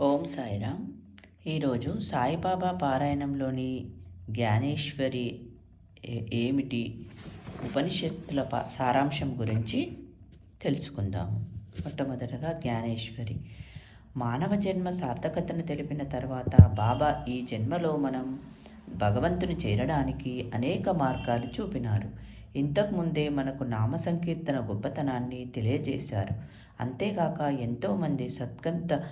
ఓం సాయిరామ్. ఈరోజు సాయిబాబా పారాయణంలోని జ్ఞానేశ్వరి ఏమిటి ఉపనిషత్తుల ప- సారాంశం గురించి తెలుసుకుందాము. మొట్టమొదటగా జ్ఞానేశ్వరి. మానవ జన్మ సార్థకతను తెలిపిన తర్వాత బాబా ఈ జన్మలో మనం భగవంతుని చేరడానికి అనేక మార్గాలు చూపినారు. ఇంతకుముందే మనకు నామ సంకీర్తన గొప్పతనాన్ని తెలియజేశారు. అంతేకాక ఎంతోమంది సత్కంత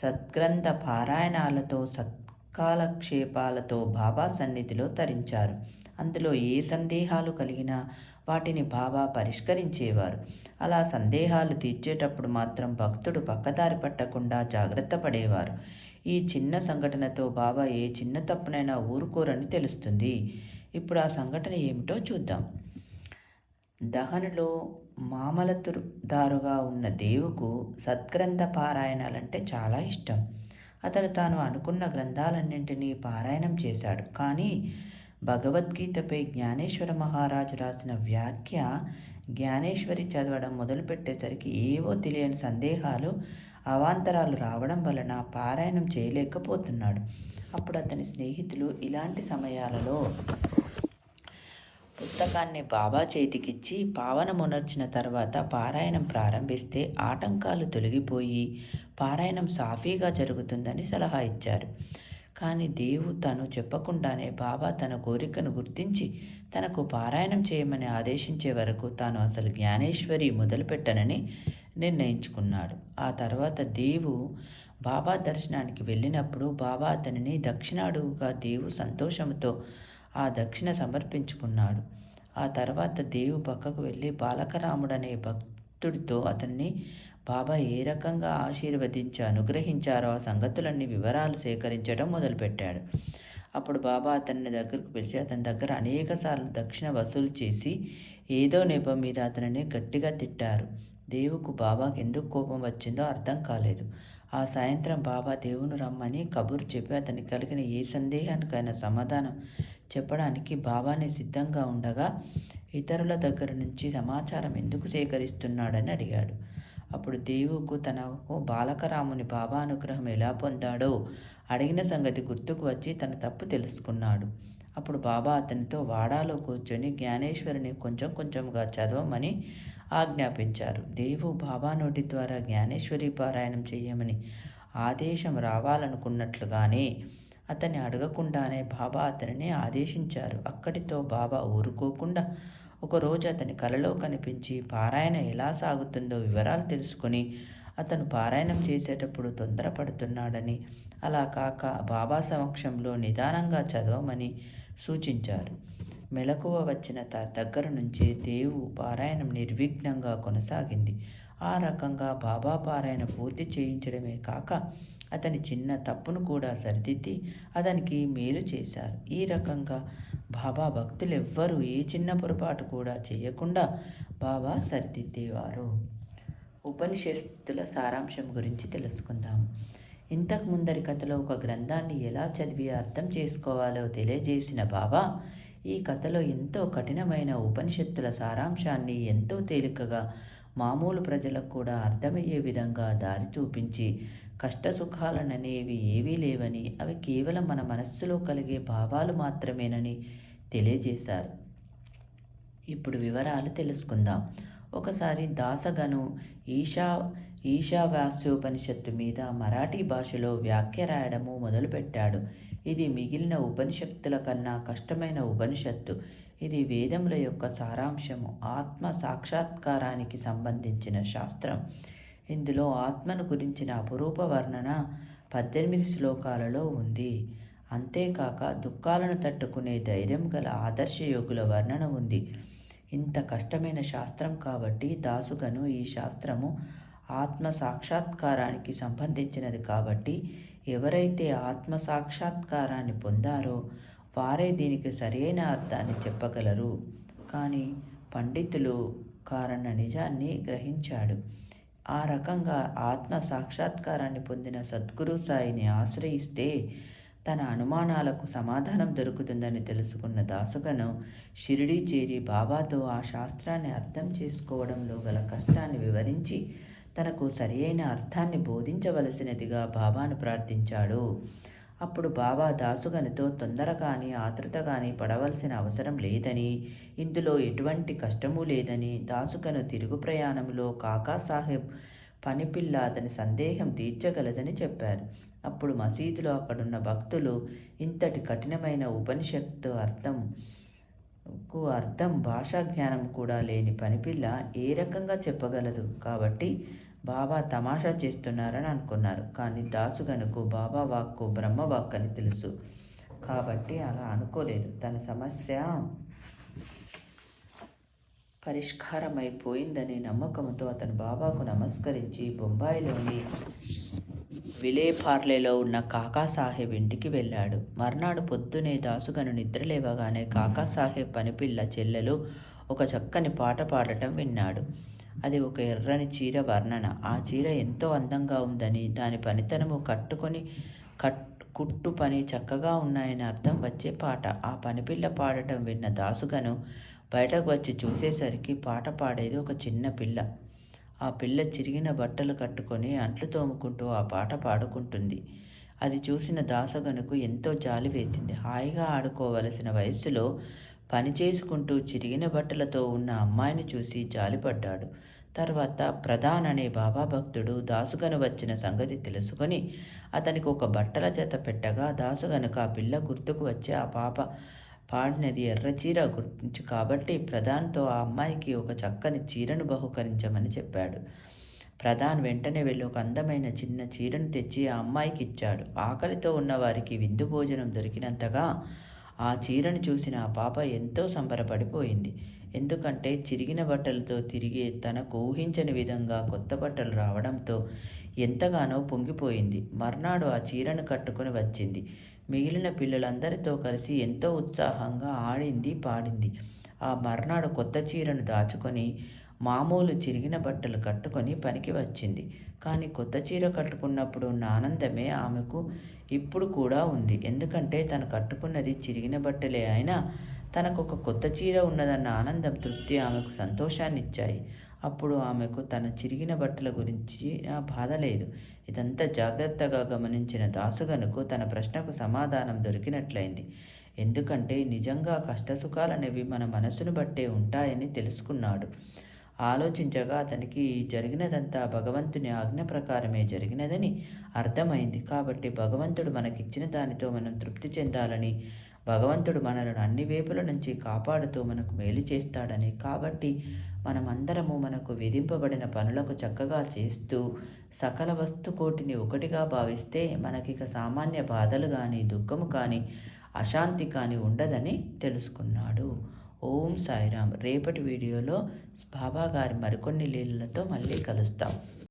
సద్గ్రంథ పారాయణాలతో సత్కాలక్షేపాలతో బాబా సన్నిధిలో తరించారు. అందులో ఏ సందేహాలు కలిగినా వాటిని బాబా పరిష్కరించేవారు. అలా సందేహాలు తీర్చేటప్పుడు మాత్రం భక్తుడు పక్కదారి పట్టకుండా జాగ్రత్త పడేవారు. ఈ చిన్న సంఘటనతో బాబా ఏ చిన్న తప్పునైనా ఊరుకోరని తెలుస్తుంది. ఇప్పుడు ఆ సంఘటన ఏమిటో చూద్దాం. దహనులో మామలతుదారుగా ఉన్న దేవుకు సద్గ్రంథ పారాయణాలంటే చాలా ఇష్టం. అతను తాను అనుకున్న గ్రంథాలన్నింటినీ పారాయణం చేశాడు. కానీ భగవద్గీతపై జ్ఞానేశ్వర మహారాజు రాసిన వ్యాఖ్య జ్ఞానేశ్వరి చదవడం మొదలుపెట్టేసరికి ఏవో తెలియని సందేహాలు అవాంతరాలు రావడం వలన పారాయణం చేయలేకపోతున్నాడు. అప్పుడు అతని స్నేహితులు ఇలాంటి సమయాలలో పుస్తకాన్ని బాబా చేతికిచ్చి పావనమునర్చిన తర్వాత పారాయణం ప్రారంభిస్తే ఆటంకాలు తొలగిపోయి పారాయణం సాఫీగా జరుగుతుందని సలహా ఇచ్చారు. కానీ దేవు తను చెప్పకుండానే బాబా తన కోరికను గుర్తించి తనకు పారాయణం చేయమని ఆదేశించే వరకు తాను అసలు జ్ఞానేశ్వరి మొదలుపెట్టనని నిర్ణయించుకున్నాడు. ఆ తర్వాత దేవు బాబా దర్శనానికి వెళ్ళినప్పుడు బాబా అతనిని దక్షిణాడుగా దేవు సంతోషంతో ఆ దక్షిణ సమర్పించుకున్నాడు. ఆ తర్వాత దేవు పక్కకు వెళ్ళి బాలకరాముడనే భక్తుడితో అతన్ని బాబా ఏ రకంగా ఆశీర్వదించి అనుగ్రహించారో ఆ సంగతులన్నీ వివరాలు సేకరించడం మొదలుపెట్టాడు. అప్పుడు బాబా అతన్ని దగ్గరకు పిలిచి అతని దగ్గర అనేకసార్లు దక్షిణ వసూలు చేసి ఏదో నెపం మీద అతనిని గట్టిగా తిట్టారు. దేవుకు బాబాకి ఎందుకు కోపం వచ్చిందో అర్థం కాలేదు. ఆ సాయంత్రం బాబా దేవుని రమ్మని కబురు చెప్పి అతనికి కలిగిన ఏ సందేహానికైనా సమాధానం చెప్పడానికి బాబానే సిద్ధంగా ఉండగా ఇతరుల దగ్గర నుంచి సమాచారం ఎందుకు సేకరిస్తున్నాడని అడిగాడు. అప్పుడు దేవుకు తనకు బాలకరాముని బాబా అనుగ్రహం ఎలా పొందాడో అడిగిన సంగతి గుర్తుకు వచ్చి తన తప్పు తెలుసుకున్నాడు. అప్పుడు బాబా అతనితో వాడాలో కూర్చొని జ్ఞానేశ్వరిని కొంచెం కొంచెంగా చదవమని ఆజ్ఞాపించారు. దేవు బాబా నోటి ద్వారా జ్ఞానేశ్వరి పారాయణం చేయమని ఆదేశం రావాలనుకున్నట్లుగానే అతన్ని అడగకుండానే బాబా అతనిని ఆదేశించారు. అక్కడితో బాబా ఊరుకోకుండా ఒకరోజు అతని కలలో కనిపించి పారాయణ ఎలా సాగుతుందో వివరాలు తెలుసుకొని అతను పారాయణం చేసేటప్పుడు తొందరపడుతున్నాడని అలా కాక బాబా సమక్షంలో నిదానంగా చదవమని సూచించారు. మెలకువ వచ్చిన త దగ్గర నుంచి దేవు పారాయణం నిర్విఘ్నంగా కొనసాగింది. ఆ రకంగా బాబా పారాయణ పూర్తి చేయించడమే కాక అతని చిన్న తప్పును కూడా సరిదిద్ది అతనికి మేలు చేశారు. ఈ రకంగా బాబా భక్తులు ఎవ్వరూ ఏ చిన్న పొరపాటు కూడా చేయకుండా బాబా సరిదిద్దేవారు. ఉపనిషత్తుల సారాంశం గురించి తెలుసుకుందాం. ఇంతకు ముందరి కథలో ఒక గ్రంథాన్ని ఎలా చదివి అర్థం చేసుకోవాలో తెలియజేసిన బాబా ఈ కథలో ఎంతో కఠినమైన ఉపనిషత్తుల సారాంశాన్ని ఎంతో తేలికగా మామూలు ప్రజలకు కూడా అర్థమయ్యే విధంగా దారి చూపించి కష్టసుఖాలననేవి ఏవీ లేవని అవి కేవలం మన మనస్సులో కలిగే భావాలు మాత్రమేనని తెలియజేశారు. ఇప్పుడు వివరాలు తెలుసుకుందాం. ఒకసారి దాసగను ఈశా ఈశావాస్యోపనిషత్తు మీద మరాఠీ భాషలో వ్యాఖ్య రాయడము మొదలుపెట్టాడు. ఇది మిగిలిన ఉపనిషత్తుల కన్నా కష్టమైన ఉపనిషత్తు. ఇది వేదముల యొక్క సారాంశము ఆత్మ సాక్షాత్కారానికి సంబంధించిన శాస్త్రం. ఇందులో ఆత్మను గురించిన అపురూప వర్ణన పద్దెనిమిది శ్లోకాలలో ఉంది. అంతేకాక దుఃఖాలను తట్టుకునే ధైర్యం గల ఆదర్శ యోగుల వర్ణన ఉంది. ఇంత కష్టమైన శాస్త్రం కాబట్టి దాసుగను ఈ శాస్త్రము ఆత్మ సాక్షాత్కారానికి సంబంధించినది కాబట్టి ఎవరైతే ఆత్మ సాక్షాత్కారాన్ని పొందారో వారే దీనికి సరైన అర్థాన్ని చెప్పగలరు. కానీ పండితులు కారణ నిజాన్ని గ్రహించాడు. ఆ రకంగా ఆత్మ సాక్షాత్కారాన్ని పొందిన సద్గురు సాయిని ఆశ్రయిస్తే తన అనుమానాలకు సమాధానం దొరుకుతుందని తెలుసుకున్న దాసుగను షిరిడీ చేరి బాబాతో ఆ శాస్త్రాన్ని అర్థం చేసుకోవడంలో గల కష్టాన్ని వివరించి తనకు సరియైన అర్థాన్ని బోధించవలసినదిగా బాబాను ప్రార్థించాడు. అప్పుడు బాబా దాసుగనితో తొందర కానీ ఆతృత కానీ పడవలసిన అవసరం లేదని ఇందులో ఎటువంటి కష్టము లేదని దాసుగను తిరుగు ప్రయాణంలో కాకాసాహెబ్ పనిపిల్ల అతని సందేహం తీర్చగలదని చెప్పారు. అప్పుడు మసీదులో అక్కడున్న భక్తులు ఇంతటి కఠినమైన ఉపనిషత్తు అర్థం కు అర్థం భాషా జ్ఞానం కూడా లేని పనిపిల్ల ఏ రకంగా చెప్పగలదు. కాబట్టి బాబా తమాషా చేస్తున్నారని అనుకున్నారు. కానీ దాసు గనుకు బాబా వాక్కు బ్రహ్మ వాక్ అని తెలుసు. కాబట్టి అలా అనుకోలేదు. తన సమస్య పరిష్కారమైపోయిందనే నమ్మకంతో అతను బాబాకు నమస్కరించి బొంబాయిలోని విలేపార్లేలో ఉన్న కాకాసాహెబ్ ఇంటికి వెళ్ళాడు. మర్నాడు పొద్దునే దాసుగను నిద్రలేవగానే కాకాసాహెబ్ పనిపిల్ల చెల్లెలు ఒక చక్కని పాట పాడటం విన్నాడు. అది ఒక ఎర్రని చీర వర్ణన. ఆ చీర ఎంతో అందంగా ఉందని దాని పనితనము కట్టుకొని కట్ కుట్టు పని చక్కగా ఉన్నాయని అర్థం వచ్చే పాట. ఆ పనిపిల్ల పాడటం విన్న దాసుగను బయటకు వచ్చి చూసేసరికి పాట పాడేది ఒక చిన్న పిల్ల. ఆ పిల్ల చిరిగిన బట్టలు కట్టుకొని అంట్లు తోముకుంటూ ఆ పాట పాడుకుంటుంది. అది చూసిన దాసగనుకు ఎంతో జాలి వేసింది. హాయిగా ఆడుకోవలసిన వయస్సులో పని చేసుకుంటూ చిరిగిన బట్టలతో ఉన్న అమ్మాయిని చూసి జాలిపడ్డాడు. తర్వాత ప్రధాన్ అనే బాబా భక్తుడు దాసుగను వచ్చిన సంగతి తెలుసుకొని అతనికి ఒక బట్టల చేత పెట్టగా దాసుగనుక ఆ పిల్ల గుర్తుకు వచ్చి ఆ పాప పాడినది ఎర్రచీర గుర్తించు గురించి కాబట్టి ప్రధాన్తో ఆ అమ్మాయికి ఒక చక్కని చీరను బహుకరించమని చెప్పాడు. ప్రధాన్ వెంటనే వెళ్ళి ఒక అందమైన చిన్న చీరను తెచ్చి ఆ అమ్మాయికి ఇచ్చాడు. ఆకలితో ఉన్నవారికి విందు భోజనం దొరికినంతగా ఆ చీరను చూసిన ఆ పాప ఎంతో సంబరపడిపోయింది. ఎందుకంటే చిరిగిన బట్టలతో తిరిగి తనకు ఊహించని విధంగా కొత్త బట్టలు రావడంతో ఎంతగానో పొంగిపోయింది. మర్నాడు ఆ చీరను కట్టుకుని వచ్చింది. మిగిలిన పిల్లలందరితో కలిసి ఎంతో ఉత్సాహంగా ఆడింది పాడింది. ఆ మర్నాడు కొత్త చీరను దాచుకొని మామూలు చిరిగిన బట్టలు కట్టుకొని పనికి వచ్చింది. కానీ కొత్త చీర కట్టుకున్నప్పుడు ఉన్న ఆనందమే ఆమెకు ఇప్పుడు కూడా ఉంది. ఎందుకంటే తను కట్టుకున్నది చిరిగిన బట్టలే అయినా తనకు ఒక కొత్త చీర ఉన్నదన్న ఆనందం తృప్తి ఆమెకు సంతోషాన్ని ఇచ్చాయి అప్పుడు ఆమెకు తన చిరిగిన బట్టల గురించి బాధ లేదు. ఇదంతా జాగ్రత్తగా గమనించిన దాసుగనుకు తన ప్రశ్నకు సమాధానం దొరికినట్లయింది. ఎందుకంటే నిజంగా కష్టసుఖాలనేవి మన మనసును బట్టే ఉంటాయని తెలుసుకున్నాడు. ఆలోచించగా అతనికి జరిగినదంతా భగవంతుని ఆజ్ఞ ప్రకారమే జరిగినదని అర్థమైంది. కాబట్టి భగవంతుడు మనకిచ్చిన దానితో మనం తృప్తి చెందాలని భగవంతుడు మనలను అన్ని వైపుల నుంచి కాపాడుతూ మనకు మేలు చేస్తాడని కాబట్టి మనమందరము మనకు విధింపబడిన పనులకు చక్కగా చేస్తూ సకల వస్తుకోటిని ఒకటిగా భావిస్తే మనకిక సామాన్య బాధలు కానీ దుఃఖము కానీ అశాంతి కానీ ఉండదని తెలుసుకున్నాడు. ఓం సాయిరామ్. రేపటి వీడియోలో బాబా గారి మరికొన్ని లీలలతో మళ్ళీ కలుస్తాం.